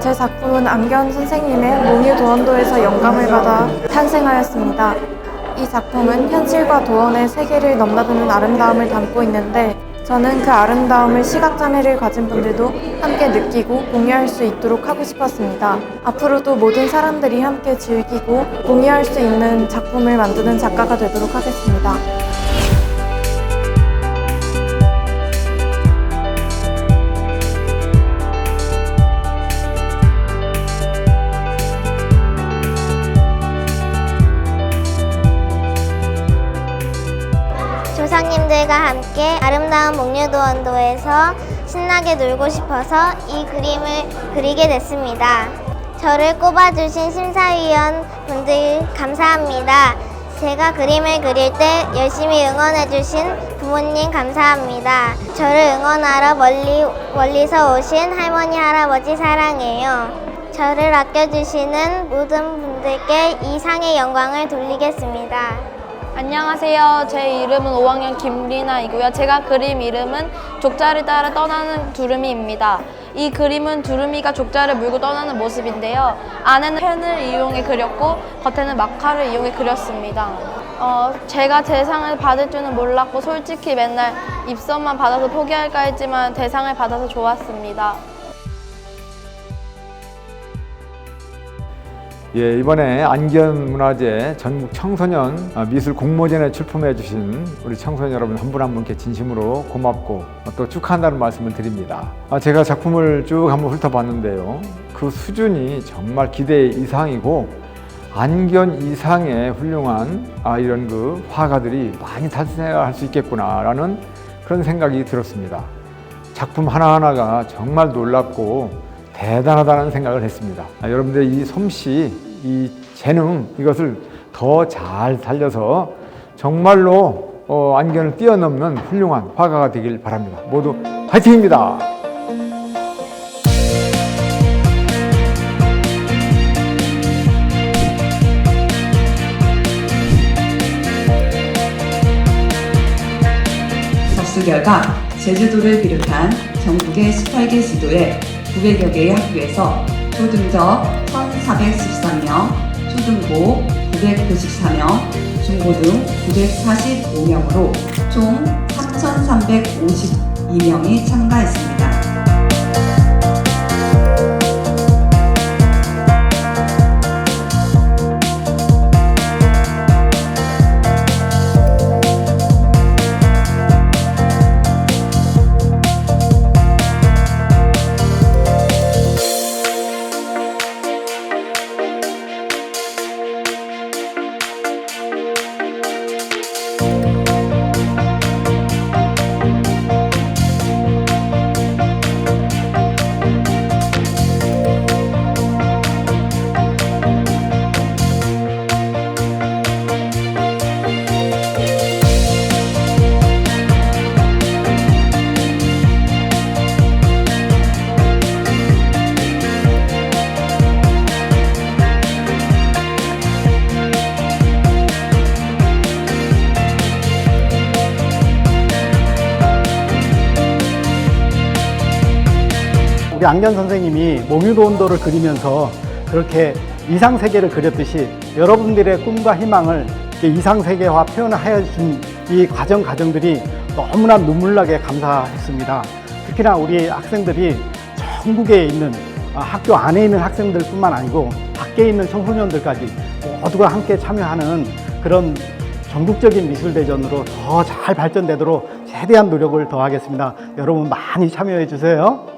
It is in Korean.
제 작품은 안견 선생님의 몽유 도원도에서 영감을 받아 탄생하였습니다. 이 작품은 현실과 도원의 세계를 넘나드는 아름다움을 담고 있는데 저는 그 아름다움을 시각장애를 가진 분들도 함께 느끼고 공유할 수 있도록 하고 싶었습니다. 앞으로도 모든 사람들이 함께 즐기고 공유할 수 있는 작품을 만드는 작가가 되도록 하겠습니다. 조상님들과 함께 아름다운 목류도 원도에서 신나게 놀고 싶어서 이 그림을 그리게 됐습니다. 저를 꼽아주신 심사위원 분들 감사합니다. 제가 그림을 그릴 때 열심히 응원해주신 부모님 감사합니다. 저를 응원하러 멀리, 멀리서 오신 할머니, 할아버지 사랑해요. 저를 아껴주시는 모든 분들께 이 상의 영광을 돌리겠습니다. 안녕하세요. 제 이름은 5학년 김리나이고요. 제가 그림 이름은 족자를 따라 떠나는 두루미입니다. 이 그림은 두루미가 족자를 물고 떠나는 모습인데요. 안에는 펜을 이용해 그렸고 겉에는 마카를 이용해 그렸습니다. 어, 제가 대상을 받을 줄은 몰랐고 솔직히 맨날 입선만 받아서 포기할까 했지만 대상을 받아서 좋았습니다. 예, 이번에 안견문화제 전국 청소년 아, 미술 공모전에 출품해 주신 우리 청소년 여러분 한 분 한 분께 진심으로 고맙고 또 축하한다는 말씀을 드립니다. 아, 제가 작품을 쭉 한번 훑어봤는데요. 그 수준이 정말 기대 이상이고 안견 이상의 훌륭한 아, 이런 그 화가들이 많이 탄생할 수 있겠구나라는 그런 생각이 들었습니다. 작품 하나하나가 정말 놀랍고 대단하다는 생각을 했습니다. 아, 여러분들 이 솜씨, 이 재능 이것을 더 잘 살려서 정말로 어, 안견을 뛰어넘는 훌륭한 화가가 되길 바랍니다. 모두 화이팅입니다. 결과 제주도를 비롯한 전국의 18개 시도에 900여 개의 학교에서 초등저 1,413명, 초등고 994명, 중고등 945명으로 총 3,352명이 참가했습니다. 우리 안견 선생님이 몽유도 온도를 그리면서 그렇게 이상 세계를 그렸듯이 여러분들의 꿈과 희망을 이상 세계화 표현하여 준 이 과정 과정들이 너무나 눈물나게 감사했습니다. 특히나 우리 학생들이 전국에 있는 아, 학교 안에 있는 학생들뿐만 아니고 밖에 있는 청소년들까지 모두가 함께 참여하는 그런 전국적인 미술대전으로 더 잘 발전되도록 최대한 노력을 더하겠습니다. 여러분 많이 참여해 주세요.